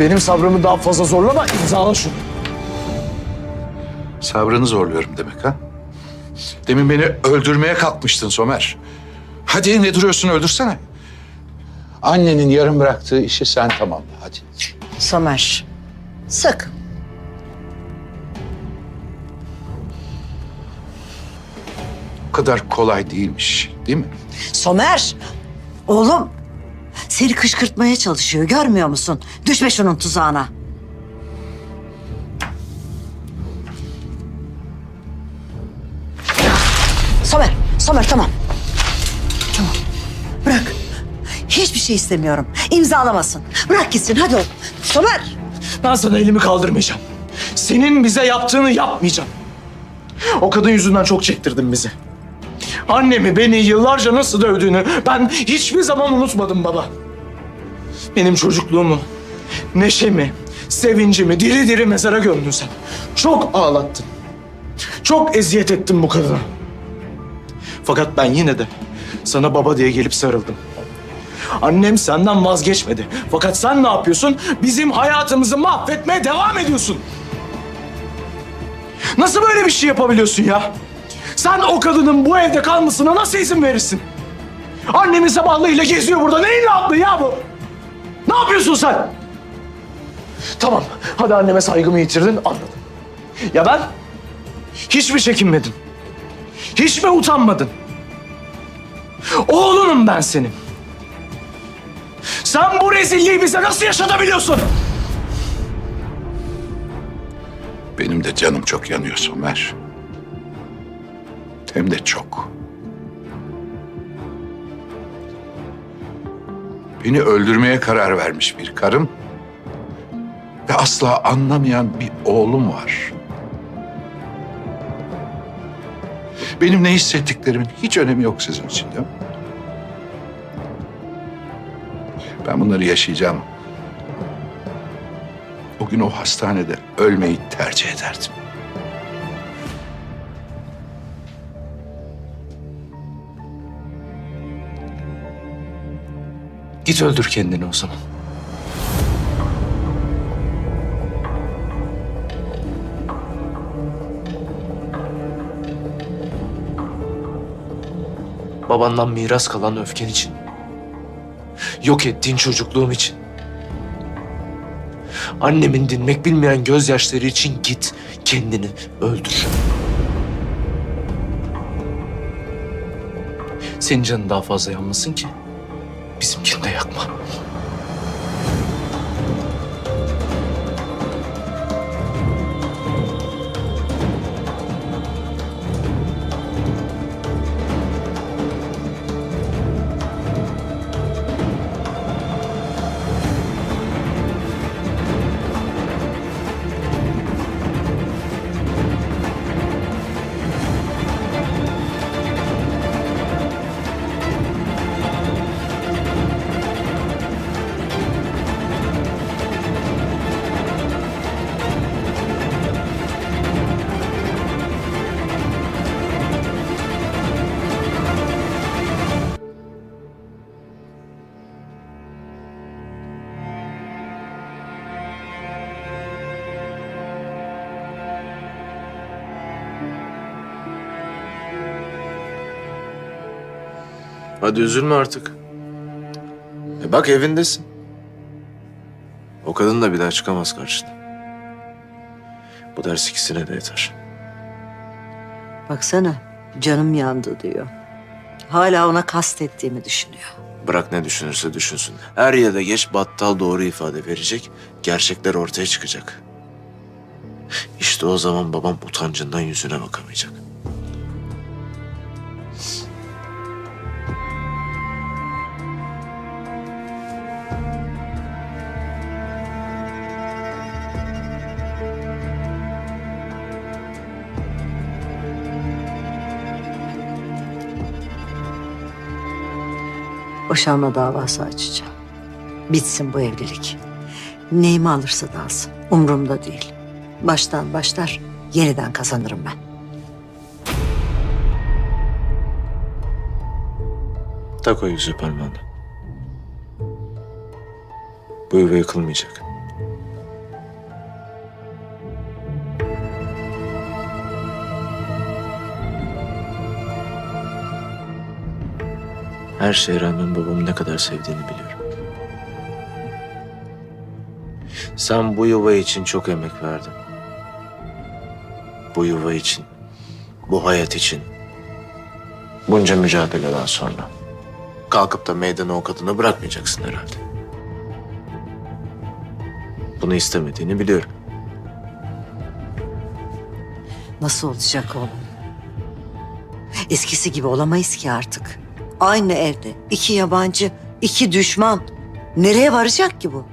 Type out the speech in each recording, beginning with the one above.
Benim sabrımı daha fazla zorlama, imzala şunu. Sabrını zorluyorum demek ha? Demin beni öldürmeye kalkmıştın Somer. Hadi ne duruyorsun öldürsene. Annenin yarım bıraktığı işi sen tamamla hadi. Somer. Sakın. O kadar kolay değilmiş değil mi? Somer. Oğlum. Seni kışkırtmaya çalışıyor görmüyor musun? Düşme şunun tuzağına. Somer, Somer tamam. Tamam. Bırak. Hiçbir şey istemiyorum. İmzalamasın. Bırak gitsin hadi oğlum. Somer. Ben sana elimi kaldırmayacağım. Senin bize yaptığını yapmayacağım. O kadın yüzünden çok çektirdin bizi. Annemi beni yıllarca nasıl dövdüğünü ben hiçbir zaman unutmadım baba. Benim çocukluğumu, neşemi, sevincimi diri diri mezara gömdün sen. Çok ağlattın. Çok eziyet ettin bu kadına. Fakat ben yine de sana baba diye gelip sarıldım. Annem senden vazgeçmedi. Fakat sen ne yapıyorsun? Bizim hayatımızı mahvetmeye devam ediyorsun. Nasıl böyle bir şey yapabiliyorsun ya? Sen o kadının bu evde kalmasına nasıl izin verirsin? Annemin sabahlığıyla geziyor burada. Neyin rahatlığı ya bu? Ne yapıyorsun sen? Tamam, hadi anneme saygımı yitirdin, anladım. Ya ben? Hiç mi çekinmedin? Hiç mi utanmadın? Oğlunum ben senin. Sen bu rezilliği bize nasıl yaşatabiliyorsun? Benim de canım çok yanıyor Somer. Hem de çok. Beni öldürmeye karar vermiş bir karım ve asla anlamayan bir oğlum var. Benim ne hissettiklerimin hiç önemi yok sizin için değil mi? Ben bunları yaşayacağım. O gün o hastanede ölmeyi tercih ederdim. Git öldür kendini o zaman. Babandan miras kalan öfken için. Yok ettiğin çocukluğum için. Annemin dinmek bilmeyen gözyaşları için git kendini öldür. Senin canın daha fazla yanmasın ki. De yakma. Hadi üzülme artık. E bak evindesin. O kadın da bir daha çıkamaz karşına. Bu ders ikisine de yeter. Baksana canım yandı diyor. Hala ona kastettiğimi düşünüyor. Bırak ne düşünürse düşünsün. Er ya da geç battal doğru ifade verecek. Gerçekler ortaya çıkacak. İşte o zaman babam utancından yüzüne bakamayacak. Boşanma davası açacağım. Bitsin bu evlilik. Neyimi alırsa da alsın. Umurumda değil. Baştan başlar, yeniden kazanırım ben. Tak o yüzüğü parmağına. Bu yuva yıkılmayacak. Her şeye rağmen babamı ne kadar sevdiğini biliyorum. Sen bu yuva için çok emek verdin. Bu yuva için, bu hayat için. Bunca mücadeleden sonra. Kalkıp da meydana o kadını bırakmayacaksın herhalde. Bunu istemediğini biliyorum. Nasıl olacak oğlum? Eskisi gibi olamayız ki artık. Aynı evde iki yabancı, iki düşman. Nereye varacak ki bu?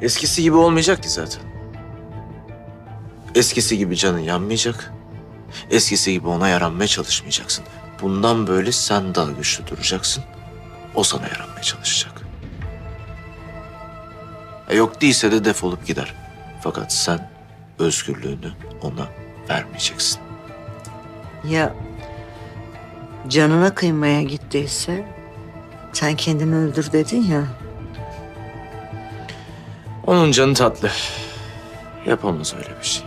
Eskisi gibi olmayacak ki zaten. Eskisi gibi canın yanmayacak. Eskisi gibi ona yaranmaya çalışmayacaksın. Bundan böyle sen daha güçlü duracaksın. O sana yaranmaya çalışacak. E yok değilse de defolup gider. Fakat sen özgürlüğünü ona vermeyeceksin. Ya canına kıymaya gittiyse sen kendini öldür dedin ya. Onun canı tatlı. Yapamaz öyle bir şey.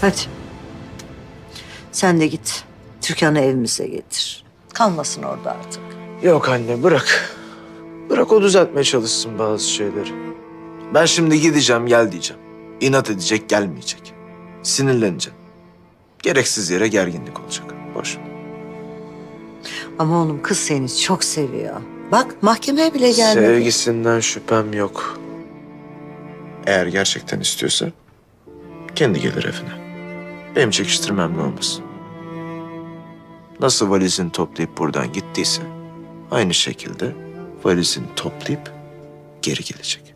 Hadi. Sen de git. Türkan'ı evimize getir. Kalmasın orada artık. Yok anne bırak. Bırak o düzeltmeye çalışsın bazı şeyleri. Ben şimdi gideceğim gel diyeceğim. İnat edecek gelmeyecek. Sinirleneceğim. Gereksiz yere gerginlik olacak. Boş. Ama oğlum kız seni çok seviyor. Bak mahkemeye bile gelmedi. Sevgisinden şüphem yok. Eğer gerçekten istiyorsa kendi gelir evine. Benim çekiştirmem olmasın. Nasıl valizini toplayıp buradan gittiyse aynı şekilde valizini toplayıp geri gelecek.